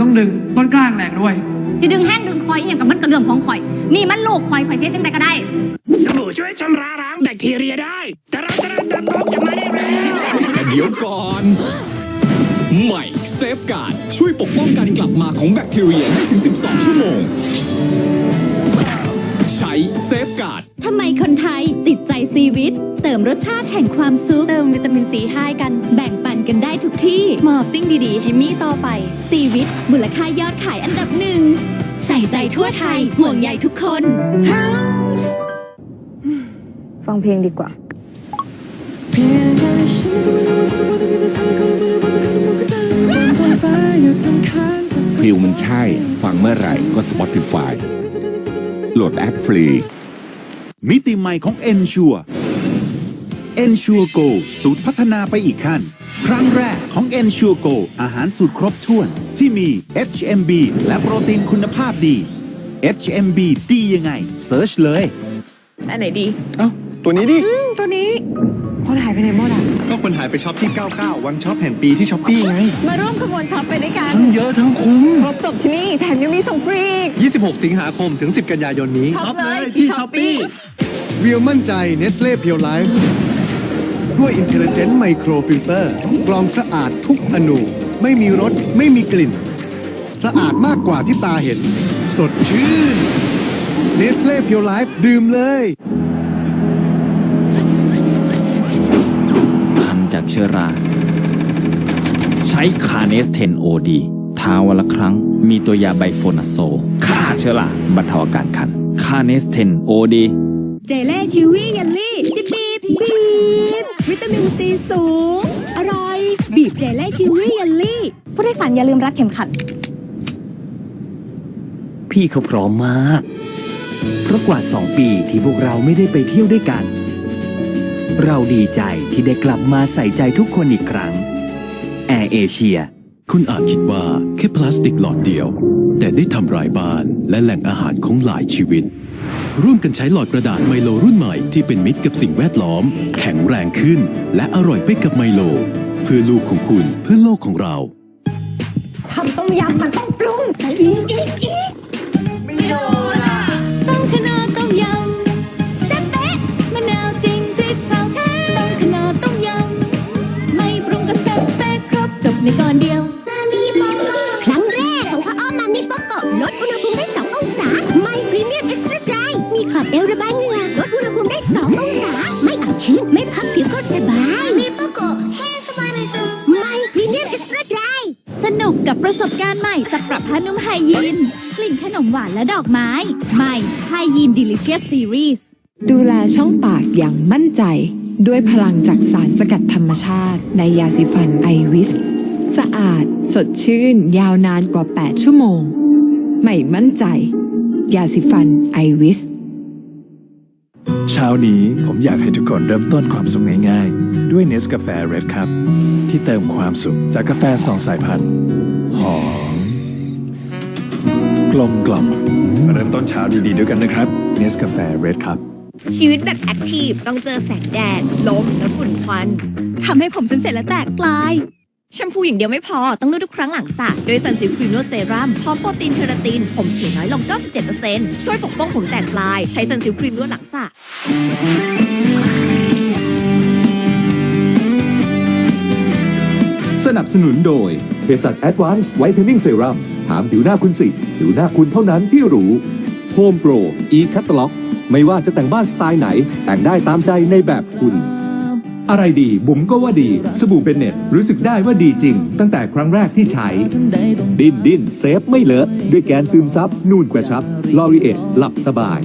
ต้องดึงต้นกล้างแหลกด้วยสิดึงแห้งดึงคอยอย่างกับมันกระเรื่องของคอยมีมันลูกคอยคอยเสียจังใดก็ได้ สบู่ช่วยชำระล้างแบคทีเรียได้ แต่เราจะริ่ตัดต้นกันมาได้แล้วแต่เดี๋ยวก่อน ใหม่เซฟการ์ดช่วยปกป้องการกลับมาของแบคทีเรียได้ถึง 12 ชั่วโมง ใช้เซฟการ์ดทำไมคนไทยติดใจซีวิต เติมรสชาติแห่งความซุปเติมวิตามินซีให้กัน อบสิ่งดีๆ ให้มีต่อไปซีวิตมูลค่ายอดขายอันดับหนึ่ง ใส่ใจทั่วไทยห่วงใยทุกคน ฟังเพลงดีกว่าฟิลมันใช่ ฟังเมื่อไหร่ก็ Spotify โหลดแอปฟรี มิติใหม่ของ Ensure Ensure Go สูตรพัฒนาไปอีกขั้น ครั้งแรกของ Ensure Go อาหารสูตรครบถ้วน ที่มี HMB และโปรตีนคุณภาพดี HMB ดียังไงเซิร์ชเลย อันไหนดีเอ้าตัวนี้ดิตัวนี้ คนหายไปไหนหมดอะ ก็คนหายไปช็อปที่ 99 วันช็อปแห่งปีที่ช้อปปี้ไง มาร่วมขบวนช็อปไปด้วยกัน ทั้งเยอะทั้งคุ้ม ครบจบที่นี่ แถมยังมีส่งฟรีอีก26 สิงหาคมถึง 10 กันยายนนี้ ช็อปเลยที่ Shopee เรียวมั่นใจเนสเล่เพียวไลฟ์ ด้วย Intelligent Micro Filter กรองสะอาดทุกอนู ไม่มีรส ไม่มีกลิ่น สะอาดมากกว่าที่ตาเห็น สดชื่นเนสเล่เพียวไลฟ์ดื่มเลยคันจากเชื้อรา ใช้คาเนส 10 OD ทาวันละครั้ง มีตัวยาไบโฟนาโซฆ่าเชื้อราบรรเทาอาการคันคาเนส 10 OD เจเล่ชิวี่เยลลี่จิบบี บีบ วิตามินซีสูง อร่อย บีบเจเล่ชิวี่เยลลี่ ผู้โดยสารอย่าลืมรัดเข็มขัด พี่เขาพร้อมมาก เพราะกว่าสองปีที่พวกเราไม่ได้ไปเที่ยวด้วยกัน เราดีใจที่ได้กลับมาใส่ใจทุกคนอีกครั้ง แอร์เอเชีย คุณอาจคิดว่าแค่พลาสติกหลอดเดียว แต่ได้ทำลายบ้านและแหล่งอาหารของหลายชีวิต ร่วมกันใช้หลอดกระดาษไมโลรุ่นใหม่ที่เป็นมิตรกับสิ่งแวดล้อม แข็งแรงขึ้น และอร่อยไปกับไมโล เพื่อลูกของคุณเพื่อโลกของเราทำต้มยำมันต้องปรุงอีกอีกอีกต้องขนาต้มยำแซ่บเป๊ะมะนาวจริงพริกเผาแท้ต้องขนาต้มยำไม่ปรุงก็แซ่บเป๊ะครบจบในก่อนเดียว เอวระบายเหงื่อลดอุณหภูมิได้2องศา ไม่อับชื้น ไม่พับผิวก็สบายมิโปโกะแห้งสบายในซึมไม่พรีเมียมเอ็กซ์ตร้าไดรสนุกกับประสบการณ์ใหม่จากปรับผ้านุ่มไฮยีน กลิ่นขนมหวานและดอกไม้ ใหม่ไฮยีน Delicious Series ดูแลช่องปากอย่างมั่นใจ ด้วยพลังจากสารสกัดธรรมชาติ ในยาสีฟันไอวิสสะอาด สดชื่น ยาวนานกว่า 8 ชั่วโมง ไม่มั่นใจ ยาสีฟันไอวิส เช้านี้ผมอยากให้ทุกคนเริ่มต้นความสุขง่ายๆ ด้วยเนสกาแฟเรดครับ ที่เติมความสุขจากกาแฟสองสายพันธุ์หอมกลมกล่อมมาเริ่มต้นเช้าดีๆด้วยกันนะครับเนสกาแฟเรดครับ ชีวิตแบบแอคทีฟต้องเจอแสงแดดลมและฝุ่นควันทำให้ผมฉันเสร็จและแตกปลายแชมพูอย่างเดียวไม่พอ ต้องนวดทุกครั้งหลังสระด้วยซันซิลครีมนวดเซรั่มพร้อมโปรตีนเคราติน ผมเสียน้อยลง 97%ช่วยปกป้องผมแตกปลาย ใช้ซันซิลครีมนวดหลังสระ สนับสนุนโดยเภสัช Advanced Whitening Serum ถามผิวหน้าคุณสิ ผิวหน้าคุณเท่านั้นที่รู้ Home Pro e Catalog ไม่ว่าจะแต่งบ้านสไตล์ไหน แต่งได้ตามใจในแบบคุณ อะไรดีบุ๋มก็ว่าดี สบู่เบนเน็ตรู้สึกได้ว่าดีจริง ตั้งแต่ครั้งแรกที่ใช้ ดิ้นดิ้นเซฟไม่เลอะด้วยแกนซึมซับ นูนกระชับลอรีเอทหลับสบาย